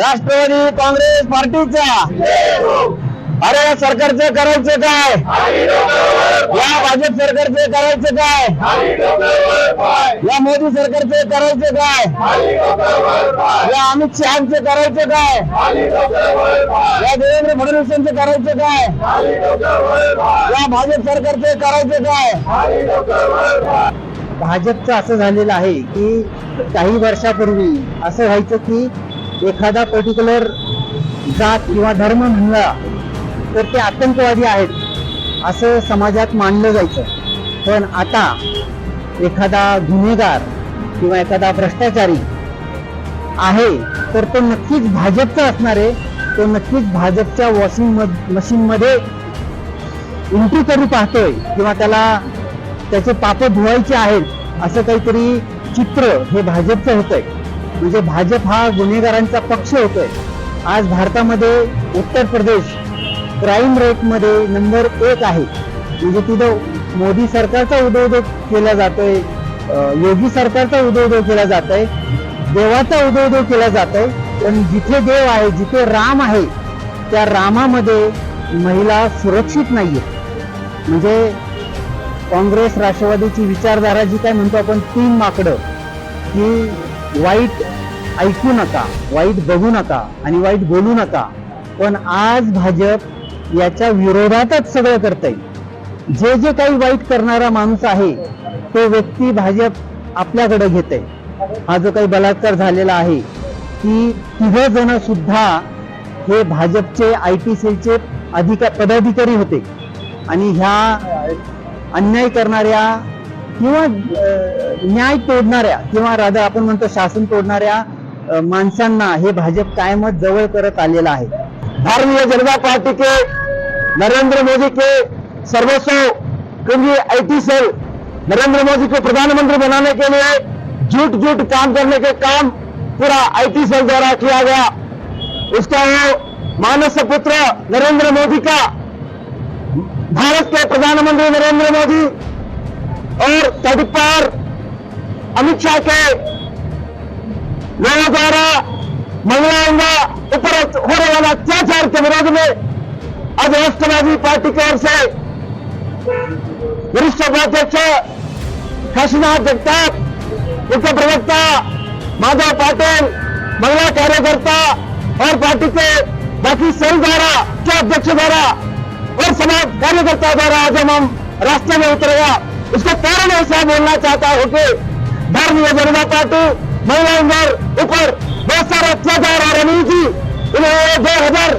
राष्ट्रवादी काँग्रेस पार्टीचा. अरे या सरकारचं करायचं काय? या भाजप सरकारचं करायचं काय? या मोदी सरकारचं करायचं काय? या अमित शहाचं करायचं काय? या देवेंद्र फडणवीसांचं करायचं काय? या भाजप सरकारचं करायचं काय? भाजपचं असं झालेलं आहे की काही वर्षापूर्वी असं व्हायचं की एखादा पर्टिक्युलर जात किंवा धर्म म्हणला तर ते आतंकवादी आहेत असं समाजात मानलं जायचं. पण आता एखादा गुन्हेगार किंवा एखादा भ्रष्टाचारी आहे तर तो नक्कीच भाजपचा असणार आहे. तो नक्कीच भाजपच्या वॉशिंग मशीनमध्ये एंट्री करू पाहतोय किंवा त्याला त्याचे पाप धुवायचे आहेत असं काहीतरी चित्र हे भाजपचं होतंय. म्हणजे भाजप हा गुन्हेगारांचा पक्ष होतोय. आज भारतामध्ये उत्तर प्रदेश क्राईम रेटमध्ये नंबर एक आहे. म्हणजे तिथं मोदी सरकारचा उदोउदो केला जातोय योगी सरकारचा उदोउदो केला जातोय देवाचा उदोउदो केला जातोय. पण जिथे देव आहे जिथे राम आहे त्या रामामध्ये महिला सुरक्षित नाहीये. म्हणजे काँग्रेस राष्ट्रवादीची विचारधारा जी काय म्हणतो आपण तीन माकडं की वाईट ऐकू नका वाईट बघू नका आणि वाईट बोलू नका. पण आज भाजप याच्या विरोधातच सगळं करतंय. जे जे काही वाईट करणारा माणूस आहे तो व्यक्ती भाजप आपल्याकडे घेते हा जो काही बलात्कार झालेला आहे की तिघ जण सुद्धा हे भाजपचे आय टी सेलचे अधिका पदाधिकारी होते. आणि ह्या अन्याय करणाऱ्या किंवा न्याय तोडणाऱ्या किंवा राधा आपण म्हणतो शासन तोडणाऱ्या माणसांना हे भाजप कायमच जवळ करत आलेलं आहे. भारतीय जनता पार्टी के नरेंद्र मोदी के सर्वस्व क्योंकि आईटी सेल नरेंद्र मोदी को प्रधानमंत्री बनाने के लिए झूठ झूठ काम करने के काम पूरा आईटी सेल द्वारा किया गया। उसका वो मानस पुत्र नरेंद्र मोदी का भारत के प्रधानमंत्री नरेंद्र मोदी और तट अमित शाह के लोगों द्वारा महिलाओं का ऊपर होने वाला अत्याचार के विरोध में आज राष्ट्रवादी पार्टी की ओर से वरिष्ठ उपाध्यक्ष काशीनाथ जगताप उनके प्रवक्ता माधव पाटिल महिला कार्यकर्ता और पार्टी के बाकी सेल द्वारा के अध्यक्ष द्वारा और समाज कार्यकर्ता द्वारा आज हम हम रास्ते में उतरेगा उसका कारण ऐसा बोलना चाहता हूँ कि भारतीय जनता पार्टी महिलाओं पर ऊपर बहुत सारा अत्याचार और अनिति इन्होंने दो हज़ार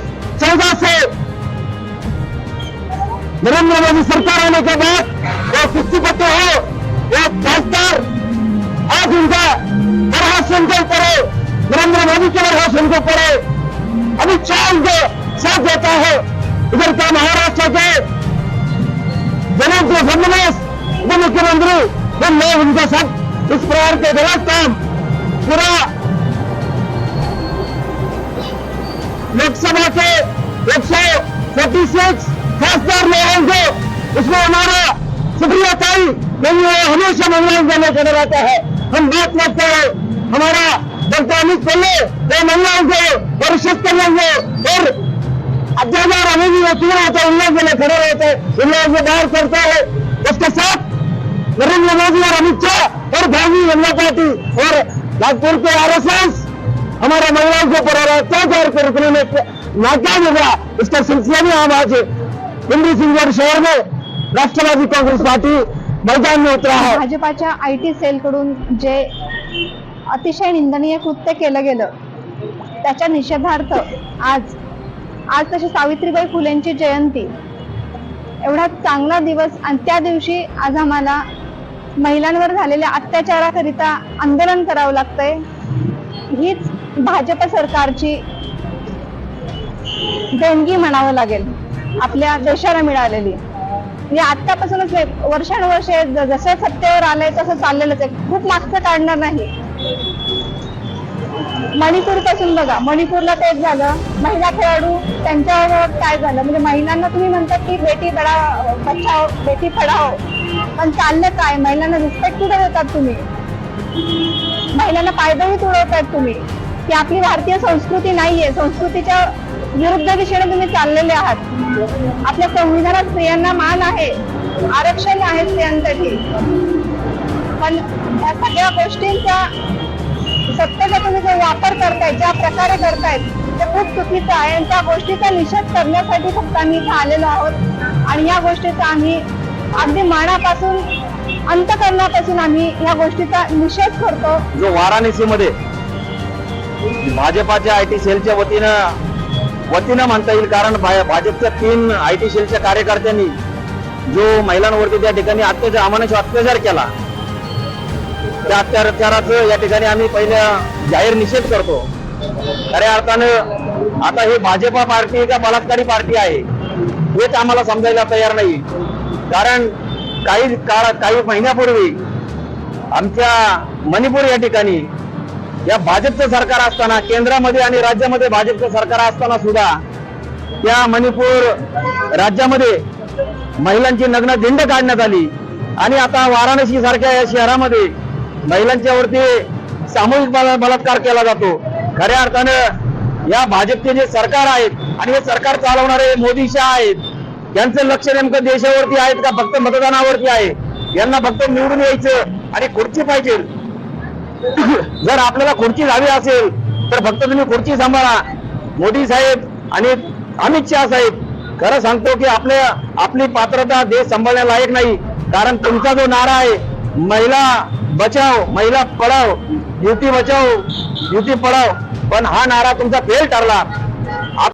चौदह से नरेंद्र मोदी सरकार आने के बाद वो पट्टे हो, वो भाजपा आज उनका बरहास उनके ऊपर है नरेंद्र मोदी के बरहास उनके ऊपर है अमित शाह उनके साथ देता है। इधर का महाराष्ट्र के देवेंद्र फडणवीस उप मुख्यमंत्री मैं उनके साथ इस प्रकार के गलत काम पूरा। लोकसभा के एक सौ फोर्टी सिक्स खासदार लोगों को उसमें हमारा शुक्रिया ताई नहीं है, हमेशा महिलाओं को लेकर रहता है। हम बात करते हैं, हमारा डॉक्टर अमित पल्ले वो महिलाओं को परिषद कर लेंगे और अत्याचार हमें भी होती है उन लोगों के लिए खड़े रहते हैं उन लोगों को बाहर करता है। उसके साथ नरेंद्र मोदी और अमित शाह और भारतीय जनता पार्टी और नागपुर के आरएसएस हमारे महिलाओं के ऊपर रहा है। अत्याचार को रोकने में नाकाम होगा इसका सिलसिला में हम आज पिंडी सिंहगढ़ शहर में राष्ट्रवादी कांग्रेस पार्टी मैदान में उतरा है। भाजपाच्या आय टी सेलकडून जे अतिशय निंदनीय कृत्य केलं गेलं त्याच्या निषेधार्थ आज आज तशी सावित्रीबाई फुलेंची जयंती. एवढा चांगला दिवस आणि त्या दिवशी आज आम्हाला महिलांवर झालेल्या अत्याचाराकरिता आंदोलन करावं लागतंय. हीच भाजप सरकारची देणगी म्हणावं लागेल. आपल्या देशाला मिळालेली. म्हणजे आत्तापासूनच वर्षानुवर्षे जसं सत्तेवर आलंय तसं चाललेलंच आहे. खूप मागचं काढणार नाही. मणिपूरपासून बघा मणिपूरला तेच झालं. महिला खेळाडू त्यांच्यावर काय झालं? म्हणजे महिलांना तुम्ही म्हणतात की बेटी बडा बचाव बेटी पढाव पण चाललं काय? महिलांना रिस्पेक्ट कुठे देतात तुम्ही? महिलांना पायदळी तुडवतात तुम्ही. की आपली भारतीय संस्कृती नाहीये. संस्कृतीच्या विरुद्ध दिशेने तुम्ही चाललेले आहात. आपल्या संविधानात स्त्रियांना मान आहे. आरक्षण आहे स्त्रियांसाठी. पण या सगळ्या गोष्टींचा सत्तेचा तुम्ही जो वापर करताय ज्या प्रकारे करतायत ते खूप चुकीचं आहे. आणि त्या गोष्टीचा निषेध करण्यासाठी फक्त आम्ही इथं आलेलो आहोत. आणि या गोष्टीचा आम्ही अगदी मनापासून अंतकरणापासून आम्ही या गोष्टीचा निषेध करतो. जो वाराणसीमध्ये भाजपाच्या आय टी सेलच्या वतीनं वतीनं म्हणता येईल कारण भाजपच्या तीन आय टी सेलच्या कार्यकर्त्यांनी जो महिलांवरती त्या ठिकाणी अत्याचार अमानुष अत्याचार केला त्या अत्याचाराचं या ठिकाणी आम्ही पहिल्या जाहीर निषेध करतो. खऱ्या अर्थानं आता हे भाजपा पार्टी का बलात्कारी पार्टी आहे हेच आम्हाला समजायला तयार नाही. कारण काही काळ काही महिन्यापूर्वी आमच्या मणिपूर या ठिकाणी या भाजपचं सरकार असताना केंद्रामध्ये आणि राज्यामध्ये भाजपचं सरकार असताना सुद्धा त्या मणिपूर राज्यामध्ये महिलांची नग्न दिंड काढण्यात आली. आणि आता वाराणसी सारख्या या शहरामध्ये महिलांच्या वरती सामूहिक बला- बलात्कार केला जातो. खऱ्या अर्थानं या भाजपचे जे सरकार आहेत आणि हे सरकार चालवणारे मोदी शाह आहेत यांचं लक्ष नेमकं देशावरती आहेत का? फक्त मतदानावरती आहे? यांना फक्त निवडून यायचं आणि खुर्ची पाहिजे. जर आपल्याला खुर्ची हवी असेल तर फक्त तुम्ही खुर्ची सांभाळा. मोदी साहेब आणि अमित शहा साहेब खरं सांगतो की आपल्या आपली पात्रता देश सांभाळण्यालायक नाही. कारण तुमचा जो नारा आहे महिला बचाव महिला पढाव युती बचाव युती पढाव पण हा नारा तुमचा फेल ठरला.